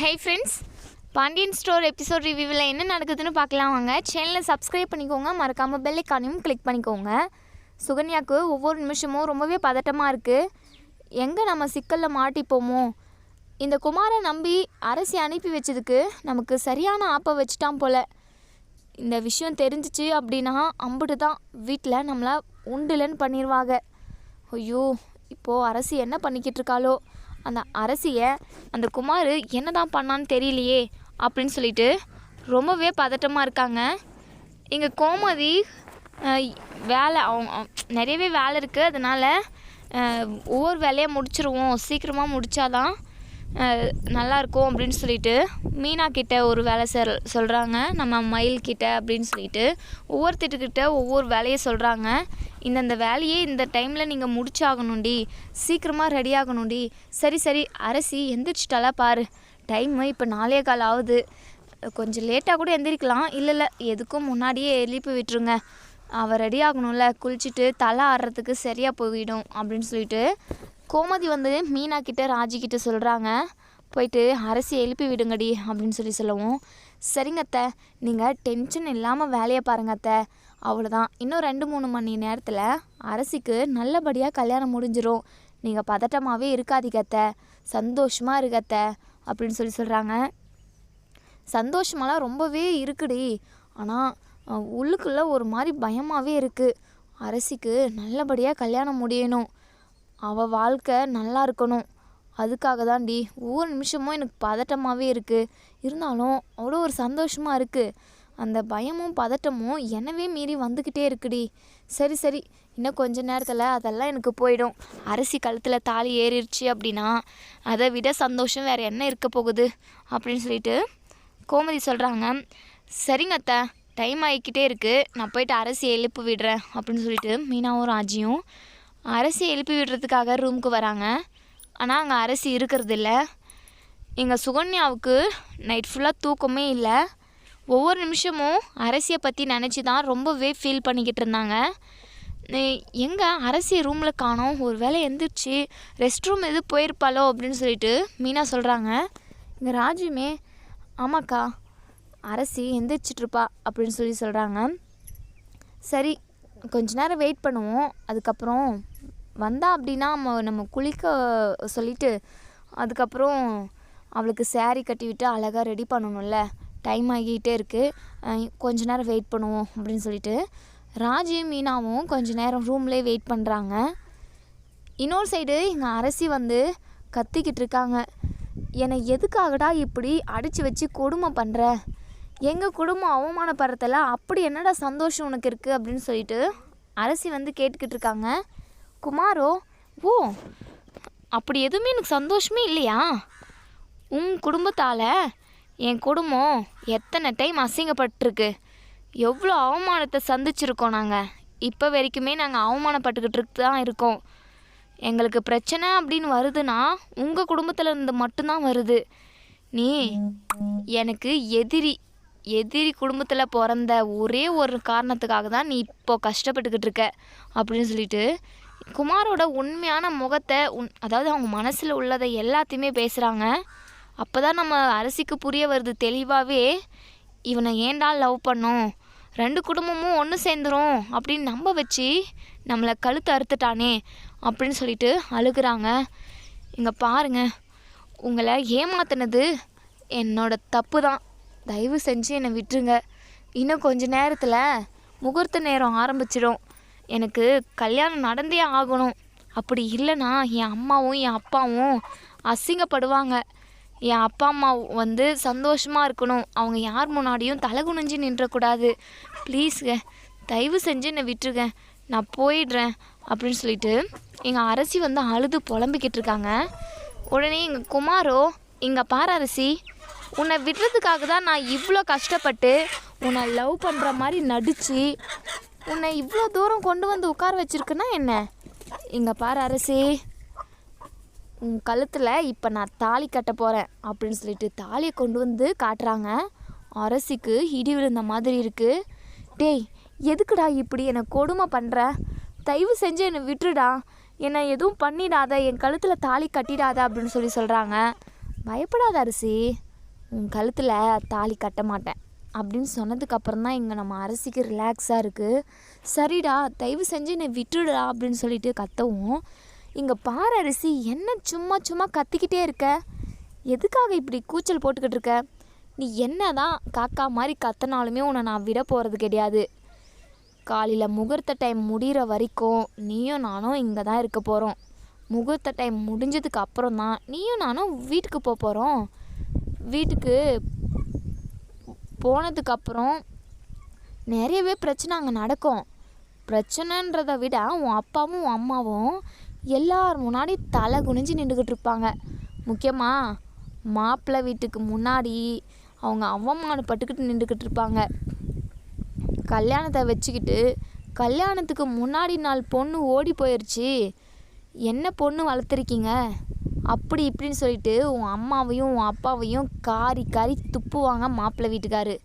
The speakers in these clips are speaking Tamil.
Hey friends Pandian store episode ரிவ்யூவில் என்ன நடக்குதுன்னு பார்க்கலாம் வாங்க. சேனலை சப்ஸ்கிரைப் பண்ணிக்கோங்க மறக்காமல் பெல் ஐக்கானையும் கிளிக் பண்ணிக்கோங்க. சுகன்யாவுக்கு ஒவ்வொரு நிமிஷமும் ரொம்பவே பதட்டமாக இருக்குது எங்கே நம்ம சிக்கலில் மாட்டிப்போமோ? இந்த குமாரை நம்பி அரசி அனுப்பி வச்சதுக்கு நமக்கு சரியான ஆப்பை வச்சுட்டான் போல். இந்த விஷயம் தெரிஞ்சிச்சு அப்படின்னா அம்புட்டு தான் வீட்டில் நம்மளை உண்டுலன்னு பண்ணிடுவாங்க ஐயோ இப்போது அரசி என்ன பண்ணிக்கிட்டு இருக்காளோ? அந்த அரசியை அந்த குமார் என்ன தான் பண்ணான்னு தெரியலையே அப்படின்னு சொல்லிட்டு ரொம்பவே பதட்டமாக இருக்காங்க. இங்கே கோமதி வேலை அவங்க அவங்க- நிறையவே வேலை இருக்குது அதனால் ஒவ்வொரு வேலையை முடிச்சிருவோம். சீக்கிரமாக முடித்தாதான் நல்லாயிருக்கும் அப்படின்னு சொல்லிட்டு மீனா கிட்ட ஒரு வேலை சொல் சொல்கிறாங்க நம்ம மயில் கிட்ட அப்படின்னு சொல்லிட்டு. ஒவ்வொருத்திட்டுக்கிட்ட ஒவ்வொரு வேலையை சொல்கிறாங்க இந்தந்த வேலையே இந்த டைமில் நீங்கள் முடிச்சாகணும்டி. சீக்கிரமாக ரெடி ஆகணும்டி. சரி சரி அரசி எந்திரிச்சிட்டாலாம் பாரு. டைமு இப்போ நாலே கால் ஆகுது. கொஞ்சம் லேட்டாக கூட எந்திரிக்கலாம். இல்லை இல்லை எதுக்கும் முன்னாடியே எழுப்பி விட்டுருங்க. அவள் ரெடி ஆகணும்ல. குளிச்சுட்டு தலை ஆடுறதுக்கு சரியாக போயிடும் அப்படின்னு சொல்லிட்டு கோமதி வந்து மீனா கிட்ட ராஜிக்கிட்ட சொல்கிறாங்க போயிட்டு அரசி எழுப்பி விடுங்கடி அப்படின்னு சொல்லி சொல்லவும் சரிங்க அத்தை நீங்கள் டென்ஷன் இல்லாமல் வேலையை பாருங்க அத்தை. அவ்வளோதான் இன்னும் ரெண்டு மூணு மணி நேரத்தில் அரசிக்கு நல்லபடியாக கல்யாணம் முடிஞ்சிடும் நீங்கள் பதட்டமாகவே இருக்காதீங்க அத்தை. சந்தோஷமாக இருக்க அத்தை அப்படின்னு சொல்லி சொல்கிறாங்க சந்தோஷமெல்லாம் ரொம்பவே இருக்குடி. ஆனால் உள்ளுக்குள்ளே ஒரு மாதிரி பயமாகவே இருக்குது அரசிக்கு நல்லபடியாக கல்யாணம் முடியணும். அவள் வாழ்க்கை நல்லா இருக்கணும். அதுக்காக தான்டி ஒவ்வொரு நிமிஷமும் எனக்கு பதட்டமாகவே இருக்குது இருந்தாலும் அவ்வளோ ஒரு சந்தோஷமாக இருக்குது அந்த பயமும் பதட்டமும் என்னவே மீறி வந்துக்கிட்டே இருக்குடி சரி சரி. இன்னும் கொஞ்ச நேரத்தில் அதெல்லாம் எனக்கு போயிடும். அரிசி கழுத்தில் தாலி ஏறிடுச்சு அப்படின்னா அதை விட சந்தோஷம் வேறு என்ன இருக்க போகுது? அப்படின்னு சொல்லிட்டு கோமதி சொல்கிறாங்க சரிங்க அத்தை. டைம் ஆகிக்கிட்டே இருக்குது நான் போயிட்டு அரசி எழுப்பு விடுறேன் அப்படின்னு சொல்லிட்டு மீனாவும் ராஜியும் அரசி எழுப்பி விடுறதுக்காக ரூமுக்கு வராங்க. ஆனால் அங்கே அரசி இருக்கிறது இல்லை எங்கள் சுகன்யாவுக்கு நைட் ஃபுல்லாக தூக்கமே இல்லை. ஒவ்வொரு நிமிஷமும் அரசியை பற்றி நினச்சி தான் ரொம்பவே ஃபீல் பண்ணிக்கிட்டு இருந்தாங்க. எங்கே அரசி ரூமில் காணோம். ஒரு வேளை எந்திரிச்சு ரெஸ்ட் ரூம் எது போயிருப்பாளோ அப்படின்னு சொல்லிட்டு மீனா சொல்கிறாங்க இங்கே ராஜுமே ஆமாக்கா அரசி எந்திரிச்சிட்ருப்பா அப்படின்னு சொல்லி சொல்கிறாங்க சரி கொஞ்ச நேரம் வெயிட் பண்ணுவோம். அதுக்கப்புறம் வந்தா அப்படின்னா நம்ம நம்ம குளிக்க சொல்லிட்டு அதுக்கப்புறம் அவளுக்கு சேரீ கட்டி விட்டு அழகாக ரெடி பண்ணணும்ல. டைம் ஆகிக்கிட்டே இருக்குது கொஞ்ச நேரம் வெயிட் பண்ணுவோம் அப்படின்னு சொல்லிட்டு ராஜையும் மீனாவும் கொஞ்ச நேரம் ரூம்லேயே வெயிட் பண்ணுறாங்க இன்னொரு சைடு எங்கள் அரசி வந்து கத்திக்கிட்டு இருக்காங்க. என்னை எதுக்காகடா இப்படி அடித்து வச்சு கொடுமை பண்ணுற எங்கள் குடும்பம் அவமானப்படுறதில்ல அப்படி என்னடா சந்தோஷம் உனக்கு இருக்குது அப்படின்னு சொல்லிட்டு அரசி வந்து கேட்டுக்கிட்டு இருக்காங்க. குமாரோ ஓ அப்படி எதுவுமே எனக்கு சந்தோஷமே இல்லையா? உன் குடும்பத்தால் என் குடும்பம் எத்தனை டைம் அசிங்கப்பட்டிருக்கு. எவ்வளோ அவமானத்தை சந்திச்சிருக்கோம் நாங்கள் இப்போ வரைக்குமே நாங்கள் அவமானப்பட்டுக்கிட்டு தான் இருக்கோம். எங்களுக்கு பிரச்சனை அப்படின்னு வருதுன்னா உங்கள் குடும்பத்தில் இருந்து மட்டும்தான் வருது. நீ எனக்கு எதிரி எதிரி குடும்பத்தில் பிறந்த ஒரே ஒரு காரணத்துக்காக தான் நீ இப்போ கஷ்டப்பட்டுக்கிட்டு இருக்க அப்படின்னு சொல்லிட்டு குமாரோட உண்மையான முகத்தை உன் அதாவது அவங்க மனசில் உள்ளதை எல்லாத்தையுமே பேசுகிறாங்க அப்போ தான் நம்ம அரசிக்கு புரிய வருது தெளிவாகவே இவனை ஏன்டா லவ் பண்ணோம்? ரெண்டு குடும்பமும் ஒன்று சேர்ந்துரும். அப்படின்னு நம்ப வச்சு நம்மளை கழுத்து அறுத்துட்டானே அப்படின்னு சொல்லிட்டு அழுகிறாங்க. இங்கே பாருங்க உங்களை ஏமாத்தினது என்னோட தப்பு தான் தயவு செஞ்சு என்னை விட்டுருங்க. இன்னும் கொஞ்ச நேரத்தில் முகூர்த்த நேரம் ஆரம்பிச்சிடும். எனக்கு கல்யாணம் நடந்தே ஆகணும். அப்படி இல்லைன்னா என் அம்மாவும் என் அப்பாவும் அசிங்கப்படுவாங்க. என் அப்பா அம்மா வந்து சந்தோஷமாக இருக்கணும். அவங்க யார் முன்னாடியும் தலை குனிஞ்சு நின்றக்கூடாது. ப்ளீஸுங்க தயவு செஞ்சு என்னை விட்டுருங்க. நான் போயிடுறேன் அப்படின்னு சொல்லிட்டு எங்கள் அரசி வந்து அழுது புலம்பிக்கிட்டு இருக்காங்க. உடனே எங்கள் குமாரோ இங்கே பாரு அரசி உன்னை விடுறதுக்காக தான் நான் இவ்வளோ கஷ்டப்பட்டு உன்னை லவ் பண்ணுற மாதிரி நடித்து உன்னை இவ்வளோ தூரம் கொண்டு வந்து உட்கார வச்சிருக்குன்னா என்ன? இங்கே பாரு அரசி. உன் கழுத்தில் இப்போ நான் தாலி கட்ட போகிறேன் அப்படின்னு சொல்லிட்டு தாலியை கொண்டு வந்து காட்டுறாங்க. அரசிக்கு இடி விழுந்த மாதிரி இருக்குது டேய் எதுக்குடா இப்படி என்னை கொடுமை பண்ணுற தயவு செஞ்சு என்னை விட்டுடா என்னை எதுவும் பண்ணிடாத என் கழுத்தில் தாலி கட்டிடாத அப்படின்னு சொல்லி சொல்கிறாங்க பயப்படாத அரிசி. உன் கழுத்தில் தாலி கட்ட மாட்டேன். அப்படின்னு சொன்னதுக்கப்புறம் தான் இங்கே நம்ம அரசிக்கு ரிலாக்ஸாக இருக்குது சரிடா தயவு செஞ்சு என்னை விட்டுடுடா அப்படின்னு சொல்லிட்டு கத்தவும் இங்கே பார் அரிசி என்ன சும்மா சும்மா கத்திக்கிட்டே இருக்க? எதுக்காக இப்படி கூச்சல் போட்டுக்கிட்டு இருக்க? நீ என்ன தான் காக்கா மாதிரி கத்தினாலுமே உன்னை நான் விட போகிறது கிடையாது. காலையில் முகூர்த்த டைம் முடிகிற வரைக்கும் நீயும் நானும் இங்கே தான் இருக்க போகிறோம் முகூர்த்த டைம் முடிஞ்சதுக்கு அப்புறம் தான் நீயும் நானும் வீட்டுக்கு போக போகிறோம் வீட்டுக்கு போனதுக்கப்புறம் நிறையவே பிரச்சனை அங்கே நடக்கும். பிரச்சனைன்றதை விட உன் அப்பாவும் உன் அம்மாவும் எல்லார் முன்னாடி தலை குனிஞ்சு நின்றுக்கிட்டு இருப்பாங்க. முக்கியமாக மாப்பிள்ளை வீட்டுக்கு முன்னாடி அவங்க அவமானப்பட்டுக்கிட்டு நின்றுக்கிட்டு இருப்பாங்க. கல்யாணத்தை வச்சுக்கிட்டு கல்யாணத்துக்கு முன்னாடி நாள் பொண்ணு ஓடி போயிடுச்சு என்ன பொண்ணு வளர்த்துருக்கீங்க? அப்படி இப்படின்னு சொல்லிட்டு உன் அம்மாவையும் உன் அப்பாவையும் காரி காரி துப்புவாங்க மாப்பிள்ளை வீட்டுக்காரு.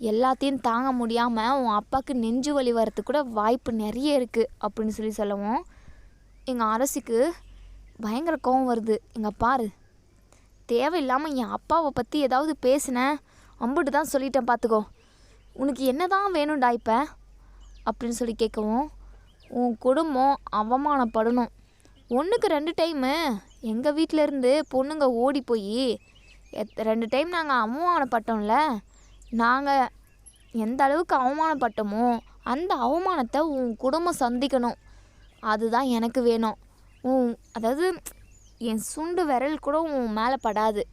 எல்லாத்தையும் தாங்க முடியாமல் உன் அப்பாவுக்கு நெஞ்சு வலி வரத்துக்கு கூட வாய்ப்பு நிறைய இருக்குது அப்படின்னு சொல்லி சொல்லவும் எங்கள் அரசிக்கு பயங்கர கோவம் வருது. எங்கள் பாரு. தேவையில்லாமல் என் அப்பாவை பற்றி ஏதாவது பேசினேன் அம்புட்டு தான் சொல்லிட்டேன் பார்த்துக்கோ உனக்கு என்ன தான் வேணும்டா இப்போ? அப்படின்னு சொல்லி கேட்கவும் உன் குடும்பம் அவமானப்படணும். ஒன்றுக்கு ரெண்டு டைமு எங்கள் வீட்டிலேருந்து பொண்ணுங்க ஓடி போய் எத் ரெண்டு டைம் நாங்கள் அவமானப்பட்டோம்ல. நாங்கள் எந்த அளவுக்கு அவமானப்பட்டோமோ அந்த அவமானத்தை உன் குடும்பம் சந்திக்கணும். அதுதான் எனக்கு வேணும். உன் அதாவது என் சுண்டு விரல் கூட உன் மேலே படாது.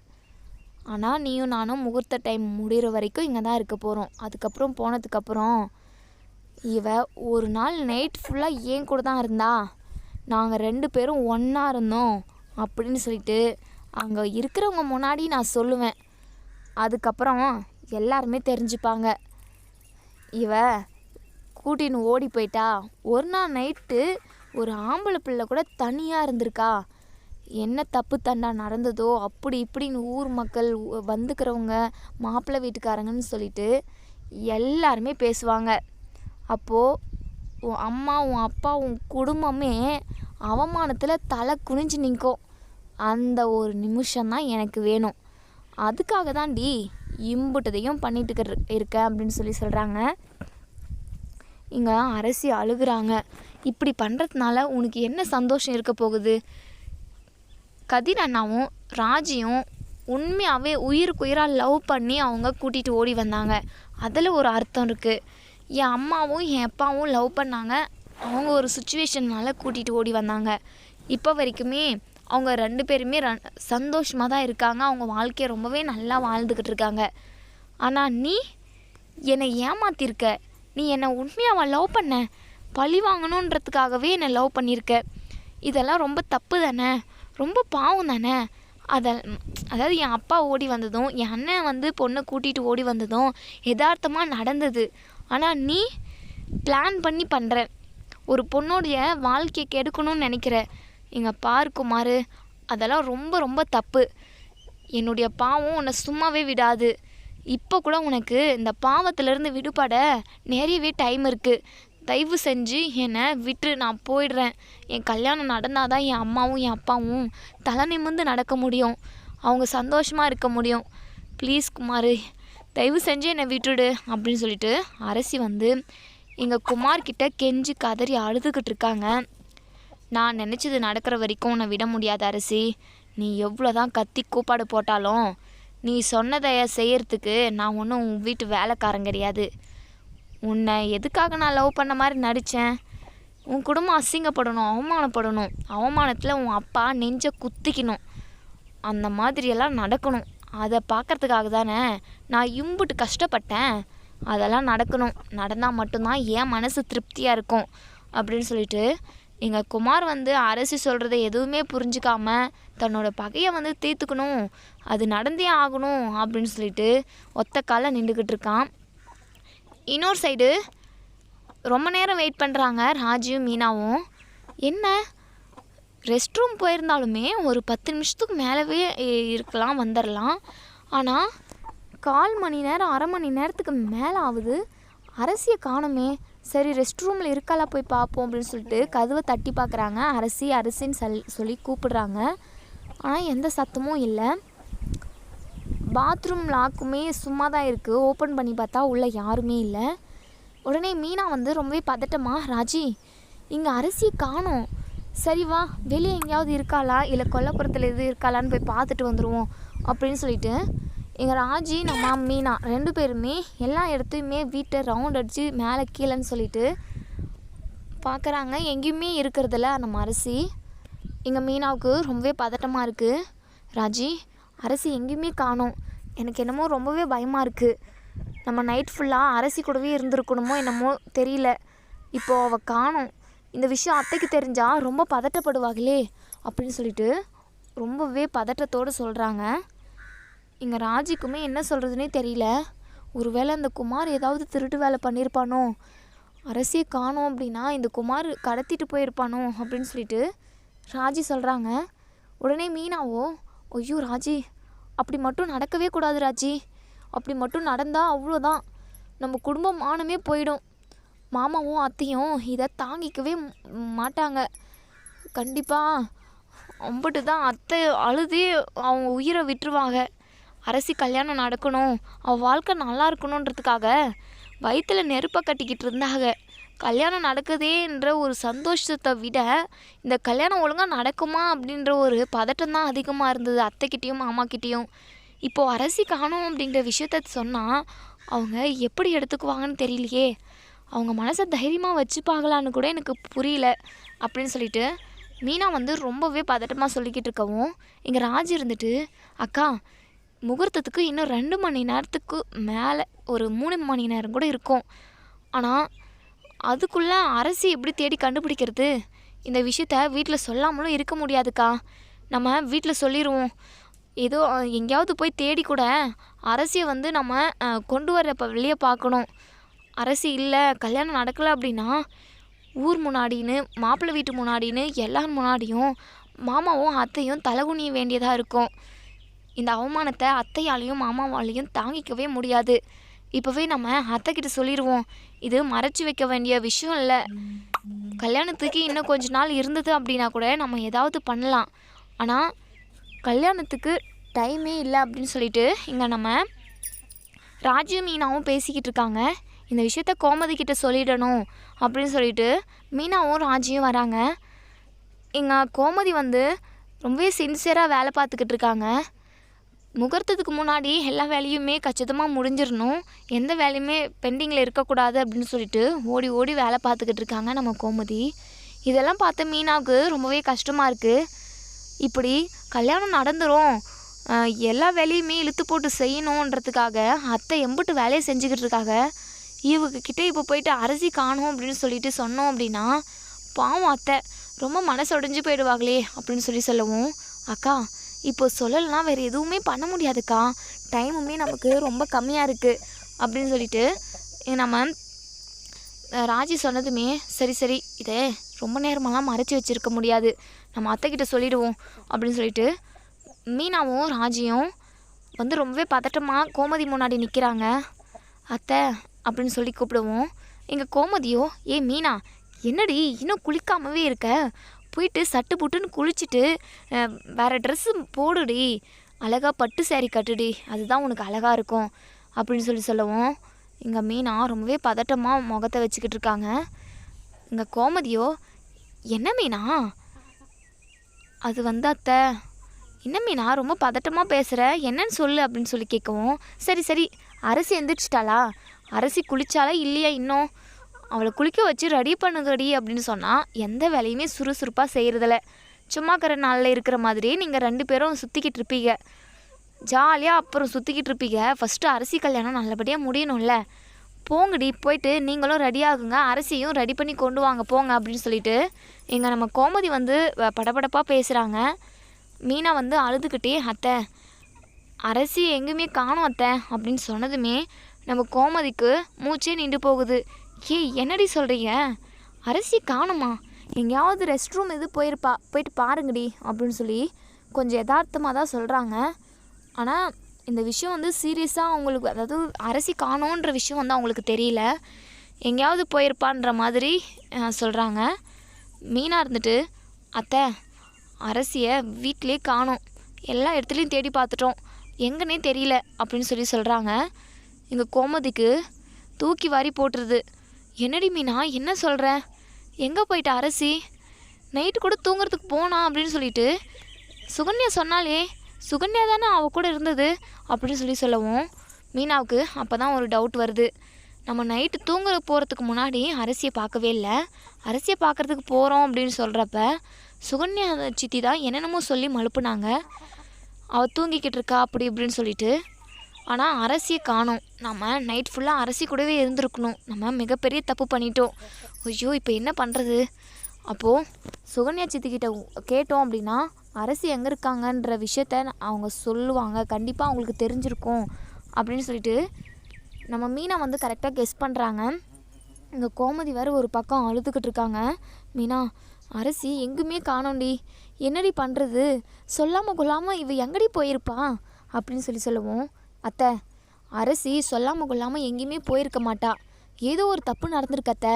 ஆனால் நீயும் நானும் முகூர்த்த டைம் முடிகிற வரைக்கும் இங்கே தான் இருக்க போகிறோம் அதுக்கப்புறம் போனதுக்கப்புறம் இவ ஒரு நாள் நைட் ஃபுல்லாக ஏன் கூட தான் இருந்தா. நாங்கள் ரெண்டு பேரும் ஒன்றா இருந்தோம் அப்படின்னு சொல்லிட்டு அங்கே இருக்கிறவங்க முன்னாடி நான் சொல்லுவேன். அதுக்கப்புறம் எல்லாருமே தெரிஞ்சுப்பாங்க. இவ கூட்டின்னு ஓடி போயிட்டா. ஒரு நாள் நைட்டு ஒரு ஆம்பளை பிள்ளை கூட தனியாக இருந்திருக்கா. என்ன தப்பு தண்டா நடந்ததோ அப்படி இப்படின்னு ஊர் மக்கள் வந்துக்கிறவங்க மாப்பிள்ளை வீட்டுக்காரங்கன்னு சொல்லிட்டு எல்லாருமே பேசுவாங்க. அப்போது உன் அம்மா உன் அப்பா உன் குடும்பமே அவமானத்தில் தலை குனிஞ்சு நிற்கும் அந்த ஒரு நிமிஷம்தான் எனக்கு வேணும். அதுக்காக தான்டி இம்புட்டதையும் பண்ணிட்டு இருக்கிற- அப்படின்னு சொல்லி சொல்கிறாங்க இங்கே அரசி அழுகுறாங்க. இப்படி பண்ணுறதுனால உனக்கு என்ன சந்தோஷம் இருக்க போகுது? கதிர் அண்ணாவும் ராஜியும் உண்மையாகவே உயிருக்குயிராக லவ் பண்ணி அவங்க கூட்டிகிட்டு ஓடி வந்தாங்க. அதில் ஒரு அர்த்தம் இருக்குது என் அம்மாவும் என் அப்பாவும் லவ் பண்ணாங்க. அவங்க ஒரு சுச்சுவேஷன்னால் கூட்டிகிட்டு ஓடி வந்தாங்க. இப்போ வரைக்குமே அவங்க ரெண்டு பேருமே ர சந்தோஷமாக தான் இருக்காங்க. அவங்க வாழ்க்கையை ரொம்பவே நல்லா வாழ்ந்துக்கிட்டு இருக்காங்க. ஆனால் நீ என்னை ஏமாத்திருக்க. நீ என்னை உண்மையாக லவ் பண்ண? பழி வாங்கணுன்றதுக்காகவே என்னை லவ் பண்ணியிருக்க இதெல்லாம் ரொம்ப தப்பு தானே? ரொம்ப பாவம் தானே? அதை அதாவது என் அப்பா ஓடி வந்ததும் என் அண்ணன் வந்து பொண்ணை கூட்டிகிட்டு ஓடி வந்ததும் யதார்த்தமாக நடந்தது. ஆனால் நீ பிளான் பண்ணி பண்ணுற ஒரு பொண்ணுடைய வாழ்க்கையை கெடுக்கணும்னு நினைக்கிற. எங்கள் பாரு குமார் அதெல்லாம் ரொம்ப ரொம்ப தப்பு. என்னுடைய பாவம் உன்னை சும்மாவே விடாது. இப்போ கூட உனக்கு இந்த பாவத்திலேருந்து விடுபட நிறையவே டைம் இருக்குது தயவு செஞ்சு என்னை விட்டு நான் போயிடுறேன். என் கல்யாணம் நடந்தால் தான் என் அம்மாவும் என் அப்பாவும் தலை நிமிர்ந்து நடக்க முடியும். அவங்க சந்தோஷமாக இருக்க முடியும். ப்ளீஸ் குமார் தயவு செஞ்சு என்னை விட்டுடு அப்படின்னு சொல்லிட்டு அரசி வந்து எங்கள் குமார்கிட்ட கெஞ்சி கதறி அழுதுகிட்டு இருக்காங்க. நான் நினச்சது நடக்கிற வரைக்கும் உன்னை விட முடியாது அரசி. நீ எவ்வளோ தான் கத்தி கூப்பாடு போட்டாலும் நீ சொன்னதை செய்யறதுக்கு நான் ஒன்றும் உன் வீட்டு வேலைக்காரன் கிடையாது. உன்னை எதுக்காக நான் லவ் பண்ண மாதிரி நடித்தேன் உன் குடும்பம் அசிங்கப்படணும் அவமானப்படணும். அவமானத்தில் உன் அப்பா நெஞ்சை குத்திக்கணும். அந்த மாதிரியெல்லாம் நடக்கணும். அதை பார்க்கறதுக்காக தானே நான் இம்புட்டு கஷ்டப்பட்டேன். அதெல்லாம் நடக்கணும். நடந்தால் மட்டும்தான் என் மனசு திருப்தியாக இருக்கும் அப்படின்னு சொல்லிட்டு எங்கள் குமார் வந்து அரசி சொல்கிறத எதுவுமே புரிஞ்சிக்காம தன்னோட பகையை வந்து தீர்த்துக்கணும் அது நடந்தே ஆகணும் அப்படின்னு சொல்லிட்டு ஒத்த கால நின்றுக்கிட்டு இருக்கான். இன்னொரு சைடு ரொம்ப நேரம் வெயிட் பண்ணுறாங்க ராஜியும் மீனாவும். என்ன? ரெஸ்ட் ரூம் போயிருந்தாலுமே ஒரு பத்து நிமிஷத்துக்கு மேலவே இருக்கலாம் வந்துடலாம் ஆனால் கால் மணி நேரம் அரை மணி நேரத்துக்கு மேலே ஆகுது அரசியை காணுமே. சரி ரெஸ்ட் ரூமில் இருக்காளா போய் பார்ப்போம் அப்படின்னு சொல்லிட்டு கதவை தட்டி பார்க்குறாங்க அரசி அரசின்னு சொல் சொல்லி கூப்பிடுறாங்க. ஆனால் எந்த சத்தமும் இல்லை. பாத்ரூம் லாக்குமே சும்மா தான் இருக்குது ஓப்பன் பண்ணி பார்த்தா உள்ளே யாருமே இல்லை. உடனே மீனா வந்து ரொம்பவே பதட்டமா ராஜி இங்கே அரிசியை காணோம். சரி வா வெளியே எங்கேயாவது இருக்காளா? இல்லை கொல்லப்புறத்தில் எது இருக்காளான்னு போய் பார்த்துட்டு வந்துடுவோம் அப்படின்னு சொல்லிட்டு எங்கள் ராஜி நம்ம மீனா ரெண்டு பேருமே எல்லா இடத்தையுமே வீட்டை ரவுண்ட் அடித்து மேலே கீழேன்னு சொல்லிட்டு பார்க்குறாங்க. எங்கேயுமே இருக்கிறதில்ல நம்ம அரிசி எங்கள் மீனாவுக்கு ரொம்பவே பதட்டமாக இருக்குது ராஜி அரிசி எங்கேயுமே காணோம். எனக்கு என்னமோ ரொம்பவே பயமாக இருக்குது நம்ம நைட் ஃபுல்லாக அரிசி கூடவே இருந்திருக்கணுமோ என்னமோ தெரியல. இப்போது அவள் காணோம். இந்த விஷயம் அத்தைக்கு தெரிஞ்சால் ரொம்ப பதட்டப்படுவாங்களே அப்படின்னு சொல்லிட்டு ரொம்பவே பதட்டத்தோடு சொல்கிறாங்க இங்கே ராஜிக்குமே என்ன சொல்கிறதுனே தெரியல. ஒருவேளை அந்த குமார் ஏதாவது திருட்டு வேலை பண்ணியிருப்பானோ அரசியை காணோம் அப்படின்னா இந்த குமார் கடத்திட்டு போயிருப்பானோ? அப்படின்னு சொல்லிட்டு ராஜி சொல்கிறாங்க உடனே மீனாவோ ஐயோ ராஜி அப்படி மட்டும் நடக்கவே கூடாது ராஜி. அப்படி மட்டும் நடந்தால் அவ்வளோதான் நம்ம குடும்பம் மானமே போயிடும். மாமாவும் அத்தையும் இதை தாங்கிக்கவே மாட்டாங்க. கண்டிப்பாக அம்பிட்டு தான் அத்தை அழுதே அவங்க உயிரை விட்டுருவாங்க. அரசி கல்யாணம் நடக்கணும். அவள் வாழ்க்கை நல்லா இருக்கணுன்றதுக்காக வயிற்றுல நெருப்பை கட்டிக்கிட்டு இருந்தாங்க. கல்யாணம் நடக்குதேன்ற ஒரு சந்தோஷத்தை விட இந்த கல்யாணம் ஒழுங்காக நடக்குமா அப்படின்ற ஒரு பதட்டம் தான் அதிகமாக இருந்தது அத்தைக்கிட்டேயும் மாமாக்கிட்டேயும் இப்போது அரசி காணோம் அப்படிங்கிற விஷயத்த சொன்னால் அவங்க எப்படி எடுத்துக்குவாங்கன்னு தெரியலையே. அவங்க மனசை தைரியமாக வச்சுப்பாங்களான்னு கூட எனக்கு புரியல அப்படின்னு சொல்லிட்டு மீனா வந்து ரொம்பவே பதட்டமாக சொல்லிக்கிட்டு இருக்கவும் இங்கே ராஜ் இருந்துட்டு அக்கா முகூர்த்தத்துக்கு இன்னும் ரெண்டு மணி நேரத்துக்கு மேலே ஒரு மூணு மணி நேரம் கூட இருக்கும். ஆனால் அதுக்குள்ளே அரசி எப்படி தேடி கண்டுபிடிக்கிறது? இந்த விஷயத்த வீட்டில் சொல்லாமலும் இருக்க முடியாதுக்கா. நம்ம வீட்டில் சொல்லிடுவோம் ஏதோ எங்கேயாவது போய் தேடி கூட அரசியை வந்து நம்ம கொண்டு வர வெளியே பார்க்கணும். அரசி இல்லை கல்யாணம் நடக்கலை அப்படின்னா ஊர் முன்னாடின்னு மாப்பிள்ளை வீட்டு முன்னாடின்னு எல்லார் முன்னாடியும் மாமாவும் அத்தையும் தலைகுனிய வேண்டியதாக இருக்கும். இந்த அவமானத்தை அத்தையாலையும் மாமாவாலையும் தாங்கிக்கவே முடியாது. இப்போவே நம்ம அத்தைக்கிட்ட சொல்லிடுவோம் இது மறைச்சி வைக்க வேண்டிய விஷயம் இல்லை. கல்யாணத்துக்கு இன்னும் கொஞ்ச நாள் இருந்தது அப்படின்னா கூட நம்ம ஏதாவது பண்ணலாம். ஆனால் கல்யாணத்துக்கு டைமே இல்லை அப்படின்னு சொல்லிட்டு இங்கே நம்ம ராஜு மீனாவும் பேசிக்கிட்டு இருக்காங்க. இந்த விஷயத்த கோமதி கிட்ட சொல்லிடணும் அப்படின்னு சொல்லிட்டு மீனாவும் ராஜியும் வராங்க. எங்கள் கோமதி வந்து ரொம்பவே சின்சியராக வேலை பார்த்துக்கிட்டு இருக்காங்க. முகூர்த்தத்துக்கு முன்னாடி எல்லா வேலையுமே கச்சிதமாக முடிஞ்சிடணும். எந்த வேலையுமே பெண்டிங்கில் இருக்கக்கூடாது அப்படின்னு சொல்லிட்டு ஓடி ஓடி வேலை பார்த்துக்கிட்டு இருக்காங்க நம்ம கோமதி. இதெல்லாம் பார்த்த மீனாவுக்கு ரொம்பவே கஷ்டமாக இருக்குது இப்படி கல்யாணம் நடந்துடும் எல்லா வேலையுமே இழுத்து போட்டு செய்யணுன்றதுக்காக அத்தை எம்பிட்டு வேலையை செஞ்சுக்கிட்டு இருக்காங்க. இவங்க கிட்டே இப்போ போயிட்டு அரிசி காணும் அப்படின்னு சொல்லிட்டு சொன்னோம் அப்படின்னா பாவம் அத்தை ரொம்ப மனசு உடஞ்சி போயிடுவாங்களே அப்படின்னு சொல்லி சொல்லவும் அக்கா இப்போ சொல்லலைன்னா வேறு எதுவுமே பண்ண முடியாதுக்கா. டைமுமே நமக்கு ரொம்ப கம்மியாக இருக்குது அப்படின்னு சொல்லிட்டு நம்ம ராஜி சொன்னதுமே சரி சரி இதே ரொம்ப நேரமெல்லாம் மறைச்சி வச்சிருக்க முடியாது. நம்ம அத்தைக்கிட்ட சொல்லிடுவோம். அப்படின்னு சொல்லிட்டு மீனாவும் ராஜியும் வந்து ரொம்பவே பதட்டமாக கோமதி முன்னாடி நிற்கிறாங்க அத்தை அப்படின்னு சொல்லி கூப்பிடுவோம். எங்கள் கோமதியோ ஏ மீனா என்னடி இன்னும் குளிக்காமவே இருக்க? போயிட்டு சட்டு புட்டுன்னு குளிச்சுட்டு வேறு ட்ரெஸ்ஸு போடுடி. அழகா பட்டு சேரீ கட்டுடி. அதுதான் உனக்கு அழகாக இருக்கும். அப்படின்னு சொல்லி சொல்லவும். எங்கள் மீனா ரொம்பவே பதட்டமாக முகத்தை வச்சுக்கிட்டு இருக்காங்க. எங்கள் கோமதியோ என்ன மீனா? அது வந்து அத்தை என்ன மீனா ரொம்ப பதட்டமாக பேசுகிற என்னன்னு சொல்லு அப்படின்னு சொல்லி கேட்கவும். சரி சரி அரசு எந்திரிச்சிட்டாளா? அரசி குளிச்சாலா இல்லையா இன்னும்? அவளை குளிக்க வச்சு ரெடி பண்ணுங்கடி அப்படின்னு சொன்னால் எந்த வேலையுமே சுறுசுறுப்பாக செய்கிறதில்ல சும்மா இருக்கிற நாளில் இருக்கிற மாதிரி நீங்கள் ரெண்டு பேரும் சுற்றிக்கிட்டு இருப்பீங்க. ஜாலியாக அப்புறம் சுற்றிக்கிட்டு இருப்பீங்க. ஃபஸ்ட்டு அரிசி கல்யாணம் நல்லபடியாக முடியணும்ல. போங்கடி போயிட்டு நீங்களும் ரெடி ஆகுங்க. அரிசியும் ரெடி பண்ணி கொண்டு வாங்க போங்க அப்படின்னு சொல்லிட்டு எங்கள் நம்ம கோமதி வந்து வ- படபடப்பாக பேசுகிறாங்க மீனா வந்து அழுதுகிட்டே அத்தை அரசி எங்கேயுமே காணும் அத்தை அப்படின்னு சொன்னதுமே நம்ம கோமதிக்கு மூச்சே நின்று போகுது. ஏய் என்னடி சொல்கிறீங்க அரிசி காணுமா? எங்கேயாவது ரெஸ்ட் ரூம் எது போயிருப்பா போயிட்டு பாருங்கடி அப்படின்னு சொல்லி கொஞ்சம் யதார்த்தமாக தான் சொல்கிறாங்க ஆனால் இந்த விஷயம் வந்து சீரியஸாக அவங்களுக்கு அதாவது அரசி காணோன்ற விஷயம் வந்து அவங்களுக்கு தெரியல. எங்கேயாவது போயிருப்பான்ற மாதிரி சொல்கிறாங்க மீனாக இருந்துட்டு அத்தை அரசியை வீட்டிலே காணோம். எல்லா இடத்துலையும் தேடி பார்த்துட்டோம். எங்கன்னே தெரியல அப்படின்னு சொல்லி சொல்கிறாங்க எங்கள் கோமதிக்கு தூக்கி வாரி போட்டுருது. என்னடி மீனா என்ன சொல்கிற எங்கே போயிட்ட அரசி? நைட்டு கூட தூங்குறதுக்கு போனா அப்படின்னு சொல்லிட்டு சுகன்யா சொன்னாலே சுகன்யா தானே அவள் கூட இருந்தது அப்படின்னு சொல்லி சொல்லவும் மீனாவுக்கு அப்போ தான் ஒரு டவுட் வருது. நம்ம நைட்டு தூங்க போகிறதுக்கு முன்னாடி அரசியை பார்க்கவே இல்லை. அரசியை பார்க்குறதுக்கு போகிறோம் அப்படின்னு சொல்கிறப்ப சுகன்யா சித்தி தான் என்னென்னமோ சொல்லி மழுப்புனாங்க. அவள் தூங்கிக்கிட்டு இருக்கா அப்படி இப்படின்னு சொல்லிட்டு ஆனால் அரசியை காணோம். நம்ம நைட் ஃபுல்லாக அரசி கூடவே இருந்திருக்கணும். நம்ம மிகப்பெரிய தப்பு பண்ணிட்டோம். ஐயோ இப்போ என்ன பண்ணுறது அப்போது சுகன்யா சித்திக்கிட்ட கேட்டோம் அப்படின்னா அரசி எங்கே இருக்காங்கன்ற விஷயத்த அவங்க சொல்லுவாங்க. கண்டிப்பாக அவங்களுக்கு தெரிஞ்சிருக்கும் அப்படின்னு சொல்லிட்டு நம்ம மீனா வந்து கரெக்டாக கெஸ் பண்ணுறாங்க இங்கே கோமதி வேறு ஒரு பக்கம் அழுதுகிட்டு இருக்காங்க. மீனா அரசி எங்குமே காணோண்டி என்னடி பண்ணுறது சொல்லாமல் கொள்ளாமல் இவ எங்கடி போயிருப்பா? அப்படின்னு சொல்லி சொல்லுவோம். அத்தை அரசி சொல்லாமல் கொள்ளாமல் எங்கேயுமே போயிருக்க மாட்டா. ஏதோ ஒரு தப்பு நடந்திருக்கு அத்தை.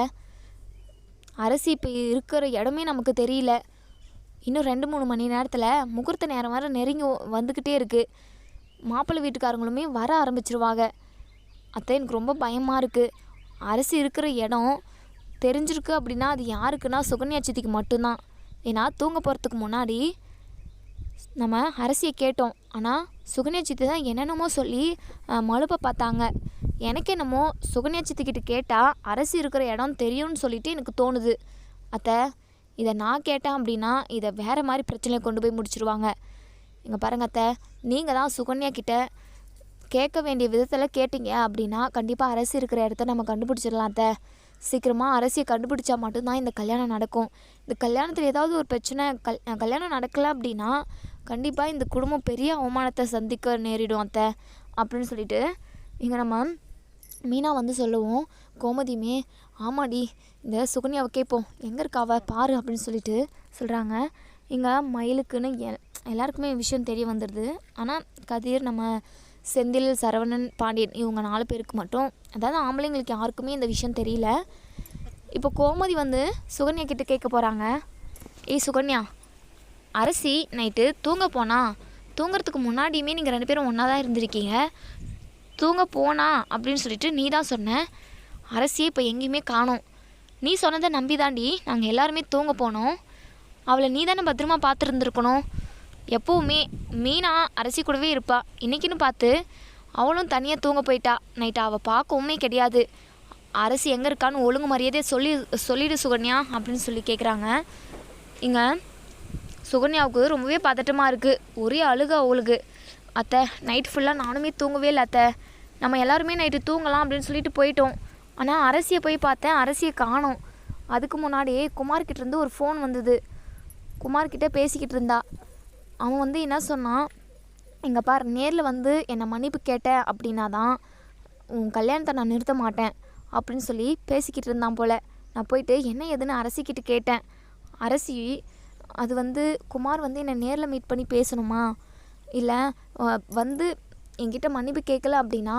அரசி இப்போ இருக்கிற இடமே நமக்கு தெரியல. இன்னும் ரெண்டு மூணு மணி நேரத்தில் முகூர்த்த நேரம் வர நெருங்கி வந்துக்கிட்டே இருக்குது மாப்பிள்ளை வீட்டுக்காரங்களுமே வர ஆரம்பிச்சிருவாங்க. அத்தை எனக்கு ரொம்ப பயமாக இருக்குது அரசி இருக்கிற இடம் தெரிஞ்சிருக்கு அப்படின்னா அது யாருக்குன்னா சுகன்யா சித்திக்கு மட்டும்தான். ஏன்னா தூங்க போகிறதுக்கு முன்னாடி நம்ம அரசியை கேட்டோம். ஆனால் சுகன்யா சித்தி தான் என்னென்னமோ சொல்லி அஹ், மழுப்ப பார்த்தாங்க. எனக்கு என்னமோ சுகன்யா சித்திக்கிட்ட கேட்டால் அரசு இருக்கிற இடம் தெரியும்னு சொல்லிட்டு எனக்கு தோணுது. அத்தை இதை நான் கேட்டேன் அப்படின்னா இதை வேறு மாதிரி பிரச்சனையை கொண்டு போய் முடிச்சிருவாங்க. இங்கே பாருங்க அத்தை நீங்கள் தான் சுகன்யா கிட்ட கேட்க வேண்டிய விதத்தில் கேட்டிங்க அப்படின்னா கண்டிப்பாக அரசு இருக்கிற இடத்த நம்ம கண்டுபிடிச்சிடலாம் அத்தை. சீக்கிரமாக அரசியை கண்டுபிடிச்சா மட்டும்தான் இந்த கல்யாணம் நடக்கும். இந்த கல்யாணத்தில் ஏதாவது ஒரு பிரச்சனை கல் கல்யாணம் நடக்கலை அப்படின்னா கண்டிப்பாக இந்த குடும்பம் பெரிய அவமானத்தை சந்திக்க நேரிடும் அத்தை. அப்படின்னு சொல்லிட்டு இங்கே நம்ம மீனா வந்து சொல்லுவோம் கோமதியுமே ஆமாடி இந்த சுகன்யாவை கேட்போம். எங்கே இருக்காவ பாரு அப்படின்னு சொல்லிட்டு சொல்கிறாங்க இங்கே மயிலுக்குன்னு எல் எல்லாருக்குமே விஷயம் தெரிய வந்துடுது ஆனால் கதிர் நம்ம செந்தில் சரவணன் பாண்டியன் இவங்க நாலு பேருக்கு மட்டும் அதாவது ஆம்பளைங்களுக்கு யாருக்குமே இந்த விஷயம் தெரியல. இப்போ கோமதி வந்து சுகன்யா கிட்டே கேட்க போகிறாங்க ஏய் சுகன்யா அரசி நைட்டு தூங்க போனா தூங்குறதுக்கு முன்னாடியுமே நீங்கள் ரெண்டு பேரும் ஒன்றா தான் இருந்திருக்கீங்க. தூங்க போனா அப்படின்னு சொல்லிட்டு நீ தான் சொன்ன. அரசியை இப்போ எங்கேயுமே காணோம். நீ சொன்னதை நம்பி தாண்டி நாங்கள் எல்லாருமே தூங்க போனோம். அவளை நீ தானே பத்திரமா பார்த்துருந்துருக்கணும். எப்போவுமே மீனா அரசி கூடவே இருப்பா. இன்னைக்குன்னு பார்த்து அவளும் தனியாக தூங்க போயிட்டா. நைட்டு அவள் பார்க்கவுமே கிடையாது. அரசி எங்கே இருக்கான்னு ஒழுங்கு மரியாதையை சொல்லி சொல்லிடு சுகன்யா அப்படின்னு சொல்லி கேட்குறாங்க இங்கே சுகன்யாவுக்கு ரொம்பவே பதட்டமாக இருக்குது ஒரே அழுக அவளுக்கு. அத்தை நைட் ஃபுல்லாக நானுமே தூங்கவே இல்லை அத்தை. நம்ம எல்லாருமே நைட்டு தூங்கலாம் அப்படின்னு சொல்லிட்டு போயிட்டோம். ஆனால் அரசியை போய் பார்த்தேன். அரசியை காணோம். அதுக்கு முன்னாடியே குமார்கிட்டருந்து ஒரு ஃபோன் வந்தது. குமார்கிட்ட பேசிக்கிட்டு இருந்தா. அவன் வந்து என்ன சொன்னான்? எங்கள் பார் நேரில் வந்து என்னை மன்னிப்பு கேட்டேன் அப்படின்னா தான் உன் கல்யாணத்தை நான் நிறுத்த மாட்டேன் அப்படின்னு சொல்லி பேசிக்கிட்டு இருந்தான் போல். நான் போயிட்டு என்ன ஏதுன்னு அரசிக்கிட்ட கேட்டேன். அரசி அது வந்து குமார் வந்து என்னை நேரில் மீட் பண்ணி பேசணுமா? இல்லை வந்து என்கிட்ட மன்னிப்பு கேட்கல அப்படின்னா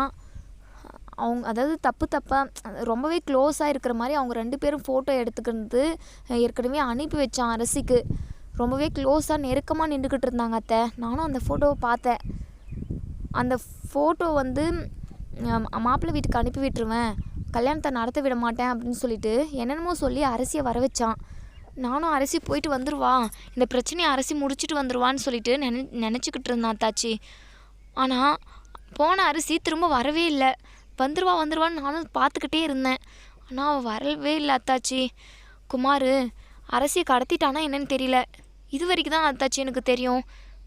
அவங்க அதாவது தப்பு தப்பாக ரொம்பவே க்ளோஸாக இருக்கிற மாதிரி அவங்க ரெண்டு பேரும் ஃபோட்டோ எடுத்துக்கிறது ஏற்கனவே அனுப்பி வச்சான் அரசிக்கு. ரொம்பவே க்ளோஸாக நெருக்கமாக நின்றுக்கிட்டு இருந்தாங்க அத்தை. நானும் அந்த ஃபோட்டோவை பார்த்தேன். அந்த ஃபோட்டோ வந்து மாப்பிள்ளை வீட்டுக்கு அனுப்பி விட்டுருவேன். கல்யாணத்தை நடத்த விட மாட்டேன் அப்படின்னு சொல்லிட்டு என்னென்னமோ சொல்லி அரசியை வர வச்சான். நானும் அரசி போயிட்டு வந்துருவா. இந்த பிரச்சனையை அரசி முடிச்சிட்டு வந்துடுவான்னு சொல்லிட்டு நினை நினச்சிக்கிட்டு இருந்தான் அத்தாச்சி ஆனால் போன அரிசி திரும்ப வரவே இல்லை. வந்துடுவா வந்துடுவான்னு நானும் பார்த்துக்கிட்டே இருந்தேன். ஆனால் அவள் வரவே இல்லை அத்தாச்சி. குமார் அரசியை கடத்திட்டானா என்னன்னு தெரியல. இது வரைக்கும் தான் அத்தாச்சி எனக்கு தெரியும்.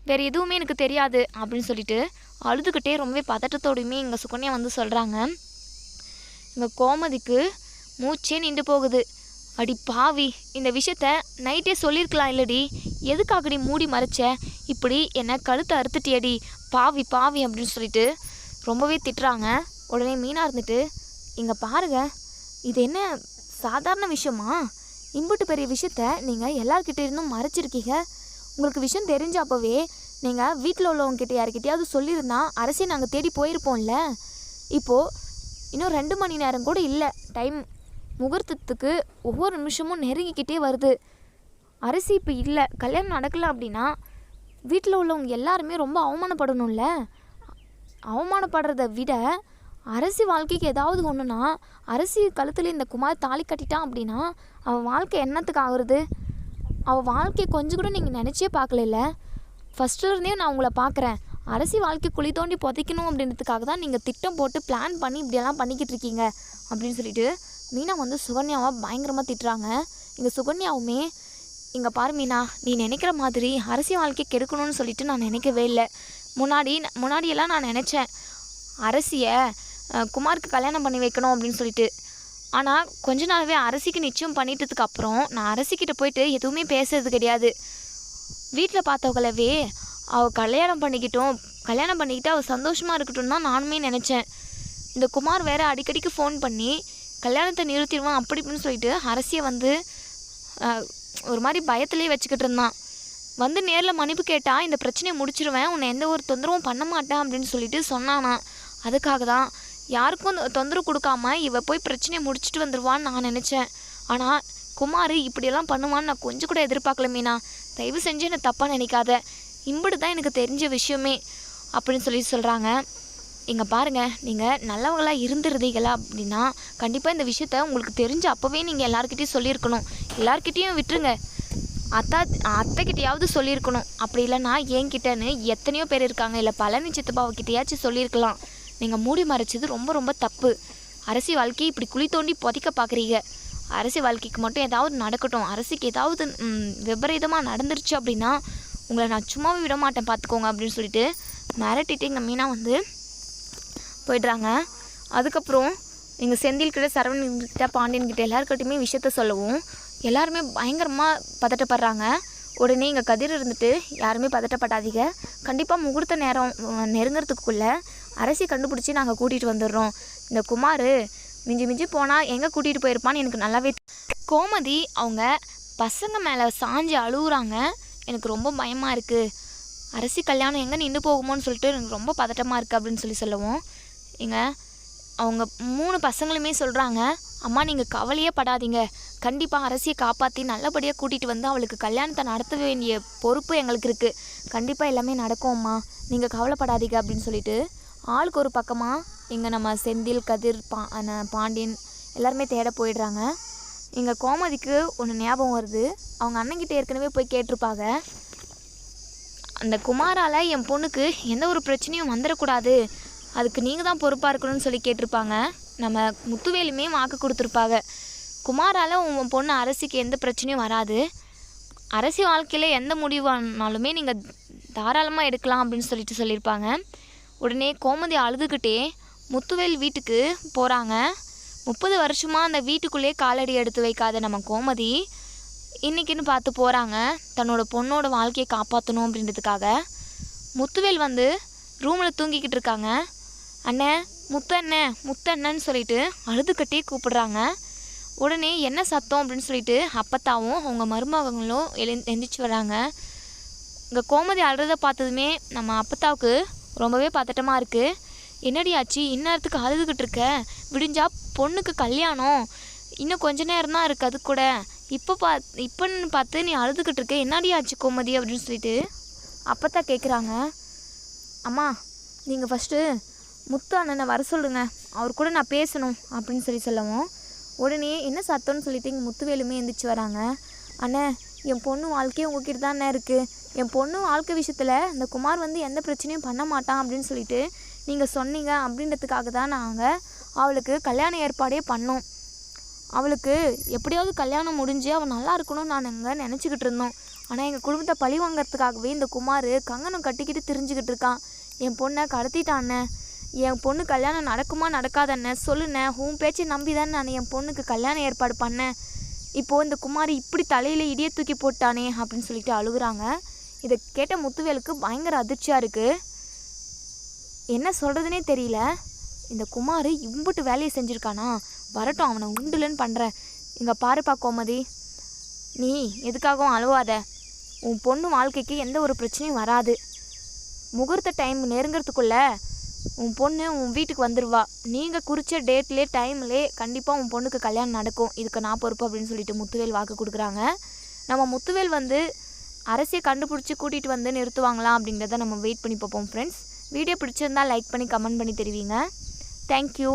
வேறு எதுவுமே எனக்கு தெரியாது அப்படின்னு சொல்லிட்டு அழுதுகிட்டே ரொம்பவே பதட்டத்தோடையுமே எங்கள் சுகன்யா வந்து சொல்கிறாங்க எங்கள் கோமதிக்கு மூச்சே நின்று போகுது. அடி பாவி இந்த விஷயத்த நைட்டே சொல்லியிருக்கலாம் இல்லடி. எதுக்காகடி மூடி மறைச்ச? இப்படி என்னை கழுத்தை அறுத்துட்டியடி. பாவி பாவி அப்படின்னு சொல்லிட்டு ரொம்பவே திட்டுறாங்க. உடனே மீனாக இருந்துட்டு இங்கே பாருங்க இது என்ன சாதாரண விஷயமா? இம்புட்டு பெரிய விஷயத்த நீங்கள் எல்லார்கிட்ட இருந்தும் மறைச்சிருக்கீங்க. உங்களுக்கு விஷயம் தெரிஞ்ச அப்போவே நீங்கள் வீட்டில் உள்ளவங்ககிட்ட யார்கிட்டயாவது சொல்லியிருந்தா அரசே நாங்கள் தேடி போயிருப்போம்ல. இப்போது இன்னும் ரெண்டு மணி நேரம் கூட இல்லை. டைம் முகூர்த்தத்துக்கு ஒவ்வொரு நிமிஷமும் நெருங்கிக்கிட்டே வருது. அரிசி இப்போ இல்லை கல்யாணம் நடக்கலை அப்படின்னா வீட்டில் உள்ளவங்க எல்லாருமே ரொம்ப அவமானப்படணும்ல? அவமானப்படுறத விட அரசி வாழ்க்கைக்கு ஏதாவது ஒன்றுனா அரசி கழுத்தில் இந்த குமார் தாலி கட்டிட்டான் அப்படின்னா அவள் வாழ்க்கை என்னத்துக்கு ஆகுறது? அவள் வாழ்க்கையை கொஞ்சம் கூட நீங்கள் நினச்சே பார்க்கல ஃபஸ்ட்டு இருந்தே நான் உங்களை பார்க்குறேன். அரசி வாழ்க்கை குழி தோண்டி புதைக்கணும் அப்படின்றதுக்காக தான் நீங்கள் திட்டம் போட்டு பிளான் பண்ணி இப்படியெல்லாம் பண்ணிக்கிட்டு இருக்கீங்க அப்படின்னு சொல்லிட்டு மீனா வந்து சுகன்யாவை பயங்கரமாக திட்டுறாங்க. இங்கே சுகன்யாவுமே இங்கே பாரு மீனா நீ நினைக்கிற மாதிரி அரசியல் வாழ்க்கை கெடுக்கணும்னு சொல்லிட்டு நான் நினைக்கவே இல்லை. முன்னாடி முன்னாடியெல்லாம் நான் நினச்சேன். அரசியை குமாருக்கு கல்யாணம் பண்ணி வைக்கணும் அப்படின்னு சொல்லிட்டு. ஆனால் கொஞ்ச நாளாகவே அரசிக்கு நிச்சயம் பண்ணிட்டதுக்கு அப்புறம் நான் அரசிக்கிட்ட போயிட்டு எதுவுமே பேசுறது கிடையாது. வீட்டில் பார்த்தவங்களவே அவள் கல்யாணம் பண்ணிக்கிட்டோம். கல்யாணம் பண்ணிக்கிட்டு அவள் சந்தோஷமாக இருக்கட்டும் தான் நானுமே நினச்சேன். இந்த குமார் வேறு அடிக்கடிக்கு ஃபோன் பண்ணி கல்யாணத்தை நிறுத்திடுவான் அப்படி இப்படின்னு சொல்லிட்டு அரசியை வந்து ஒரு மாதிரி பயத்திலே வச்சுக்கிட்டு இருந்தான். வந்து நேரில் மன்னிப்பு கேட்டால் இந்த பிரச்சனையை முடிச்சிருவேன் உன்னை எந்த ஒரு தொந்தரவும் பண்ண மாட்டேன் அப்படின்னு சொல்லிட்டு சொன்னானா. அதுக்காக தான் யாருக்கும் தொந்தரவு கொடுக்காம இவ போய் பிரச்சனையை முடிச்சிட்டு வந்துடுவான்னு நான் நினச்சேன். ஆனால் குமார் இப்படியெல்லாம் பண்ணுவான்னு நான் கொஞ்சம் கூட எதிர்பார்க்கல மீனா. தயவு செஞ்சு என்னை தப்பாக நினைக்காத. இம்புடு தான் எனக்கு தெரிஞ்ச விஷயமே அப்படின்னு சொல்லி சொல்கிறாங்க இங்கே பாருங்கள் நீங்கள் நல்லவங்களாக இருந்துருந்தீங்களா அப்படின்னா கண்டிப்பாக இந்த விஷயத்த உங்களுக்கு தெரிஞ்ச அப்போவே நீங்கள் எல்லாருக்கிட்டையும் சொல்லியிருக்கணும். எல்லாருக்கிட்டேயும் விட்டுருங்க. அத்தா அத்தைக்கிட்டையாவது சொல்லியிருக்கணும். அப்படி இல்லைன்னா என்கிட்டன்னு எத்தனையோ பேர் இருக்காங்க. இல்லை பழனி சித்தப்பாவக்கிட்டையாச்சும் சொல்லியிருக்கலாம். நீங்கள் மூடி மறைச்சது ரொம்ப ரொம்ப தப்பு. அரசி வாழ்க்கையை இப்படி குழி தோண்டி புதைக்க பார்க்குறீங்க அரசி வாழ்க்கைக்கு மட்டும் ஏதாவது நடக்கட்டும். அரசிக்கு ஏதாவது விபரீதமாக நடந்துருச்சு அப்படின்னா உங்களை நான் சும்மாவே விட மாட்டேன் பார்த்துக்கோங்க அப்படின்னு சொல்லிட்டு மிரட்டிட்டு எங்கள் மீனா வந்து போயிடுறாங்க. அதுக்கப்புறம் எங்கள் செந்தில் கிட்ட பாண்டியன்கிட்ட பாண்டியன் எல்லாருக்கிட்டையுமே விஷயத்த சொல்லவும் எல்லாருமே பயங்கரமாக பதட்டப்படுறாங்க. உடனே இங்கே கதிர் இருந்துட்டு யாருமே பதட்டப்படாதீங்க. கண்டிப்பாக முகூர்த்த நேரம் நெருங்கிறதுக்குள்ளே அரசி கண்டுபிடிச்சி நாங்கள் கூட்டிகிட்டு வந்துடுறோம். இந்த குமார் மிஞ்சி மிஞ்சி போனால் எங்கே கூட்டிகிட்டு போயிருப்பான்னு எனக்கு நல்லாவே கோமதி அவங்க பசங்க மேலே சாஞ்சு அழுகுறாங்க எனக்கு ரொம்ப பயமாக இருக்குது அரசி கல்யாணம் எங்கே நின்று போகுமோன்னு சொல்லிட்டு எனக்கு ரொம்ப பதட்டமாக இருக்குது அப்படின்னு சொல்லி சொல்லுவோம் எங்க அவங்க மூணு பசங்களுமே சொல்கிறாங்க அம்மா நீங்கள் கவலையே படாதீங்க. கண்டிப்பாக அரசியை காப்பாற்றி நல்லபடியாக கூட்டிகிட்டு வந்து அவளுக்கு கல்யாணத்தை நடத்த வேண்டிய பொறுப்பு எங்களுக்கு இருக்குது கண்டிப்பாக எல்லாமே நடக்கும் அம்மா. நீங்கள் கவலைப்படாதீங்க அப்படின்னு சொல்லிட்டு ஆளுக்கு ஒரு பக்கமாக இங்கே நம்ம செந்தில் கதிர் பா பாண்டியன் எல்லாருமே தேட போயிடுறாங்க. எங்கள் கோமதிக்கு ஒன்று ஞாபகம் வருது. அவங்க அண்ணங்கிட்ட ஏற்கனவே போய் கேட்டிருப்பாங்க. அந்த குமாரால் என் பொண்ணுக்கு எந்த ஒரு பிரச்சனையும் வந்துடக்கூடாது. அதுக்கு நீங்கள் தான் பொறுப்பாக இருக்கணும்னு சொல்லி கேட்டிருப்பாங்க. நம்ம முத்துவேலுமே வாக்கு கொடுத்துருப்பாங்க. குமாரால் உன் பொண்ணு அரசிக்கு எந்த பிரச்சனையும் வராது. அரசி வாழ்க்கையில் எந்த முடிவானாலுமே நீங்கள் தாராளமாக எடுக்கலாம் அப்படின்னு சொல்லிட்டு சொல்லியிருப்பாங்க. உடனே கோமதி அழுதுகிட்டே முத்துவேல் வீட்டுக்கு போகிறாங்க முப்பது வருஷமாக அந்த வீட்டுக்குள்ளேயே காலடி எடுத்து வைக்காத நம்ம கோமதி இன்னைக்குன்னு பார்த்து போகிறாங்க தன்னோட பொண்ணோட வாழ்க்கையை காப்பாற்றணும் அப்படின்றதுக்காக. முத்துவேல் வந்து ரூமில் தூங்கிக்கிட்டு இருக்காங்க. அண்ணே முத்தண்ணே முத்தண்ணன்னு சொல்லிட்டு அழுதுகிட்டே கூப்பிடுறாங்க. உடனே என்ன சத்தம் அப்படின்னு சொல்லிட்டு அப்பத்தாவும் அவங்க மருமகங்களும் எழு எந்திரிச்சு வராங்க இங்கே கோமதி அழுறத பார்த்ததுமே நம்ம அப்பத்தாவுக்கு ரொம்பவே பதட்டமாக இருக்குது என்னடி ஆச்சு இந்நேரத்துக்கு அழுதுகிட்டு இருக்க? விடிஞ்சா பொண்ணுக்கு கல்யாணம். இன்னும் கொஞ்ச நேரம் தான் இருக்குது அது கூட இப்போ பா இப்போன்னு பார்த்து நீ அழுதுகிட்டு இருக்க என்னடி ஆச்சு கோமதி அப்படின்னு சொல்லிட்டு அப்பத்தா கேட்குறாங்க அம்மா நீங்கள் ஃபஸ்ட்டு முத்து அண்ணனை வர சொல்லுங்க. அவர் கூட நான் பேசணும் அப்படின்னு சொல்லி சொல்லவும் உடனே என்ன சத்தம்னு சொல்லிட்டு இங்கே முத்துவேலுமே எந்திரிச்சு வராங்க. அண்ணே என் பொண்ணு வாழ்க்கையே உங்ககிட்ட தானே இருக்குது என் பொண்ணு வாழ்க்கை விஷயத்தில் இந்த குமார் வந்து எந்த பிரச்சனையும் பண்ண மாட்டான் அப்படின்னு சொல்லிட்டு நீங்கள் சொன்னீங்க அப்படின்றதுக்காக தான் நாங்கள் அவளுக்கு கல்யாண ஏற்பாடே பண்ணோம். அவளுக்கு எப்படியாவது கல்யாணம் முடிஞ்சு அவள் நல்லா இருக்கணும்னு நான் நினச்சிக்கிட்டு இருந்தோம். ஆனால் எங்கள் குடும்பத்தை பழி வாங்கிறதுக்காகவே இந்த குமார் கங்கணம் கட்டிக்கிட்டு திரிஞ்சுக்கிட்டு இருக்கான். என் பொண்ணை கடத்திட்டாண்ணே என் பொண்ணு கல்யாணம் நடக்குமா நடக்காதண்ணே சொல்லுண்ணே. உன் பேச்சை நம்பி தானே நான் என் பொண்ணுக்கு கல்யாணம் ஏற்பாடு பண்ணேன். இப்போது இந்த குமாரி இப்படி தலையில் இடிய தூக்கி போட்டானே அப்படின்னு சொல்லிட்டு அழுகுறாங்க. இதை கேட்ட முத்துவேலுக்கு பயங்கர அதிர்ச்சியாக இருக்குது என்ன சொல்கிறதுனே தெரியல. இந்த குமார் இம்புட்டு வேலையை செஞ்சுருக்கானா? வரட்டும் அவனை உண்டுலன்னு பண்ணுறேன் இங்கே பாருப்பா கோமதி. நீ எதுக்காகவும் அழுவாத. உன் பொண்ணு வாழ்க்கைக்கு எந்த ஒரு பிரச்சனையும் வராது. முகூர்த்த டைம் நெருங்கிறதுக்குள்ளே உன் பொண்ணு உன் வீட்டுக்கு வந்துடுவா நீங்கள் குறித்த டேட்லேயே டைம்லேயே கண்டிப்பாக உன் பொண்ணுக்கு கல்யாணம் நடக்கும். இதுக்கு நான் பொறுப்பு அப்படின்னு சொல்லிட்டு முத்துவேல் வாக்கு கொடுக்குறாங்க. நம்ம முத்துவேல் வந்து அரசியை கண்டுபிடிச்சி கூட்டிகிட்டு வந்து நிறுத்துவாங்களா அப்படிங்கிறத நம்ம வெயிட் பண்ணி பார்ப்போம் ஃப்ரெண்ட்ஸ் வீடியோ பிடிச்சிருந்தா லைக் பண்ணி கமெண்ட் பண்ணி தெரிவிங்க. Thank you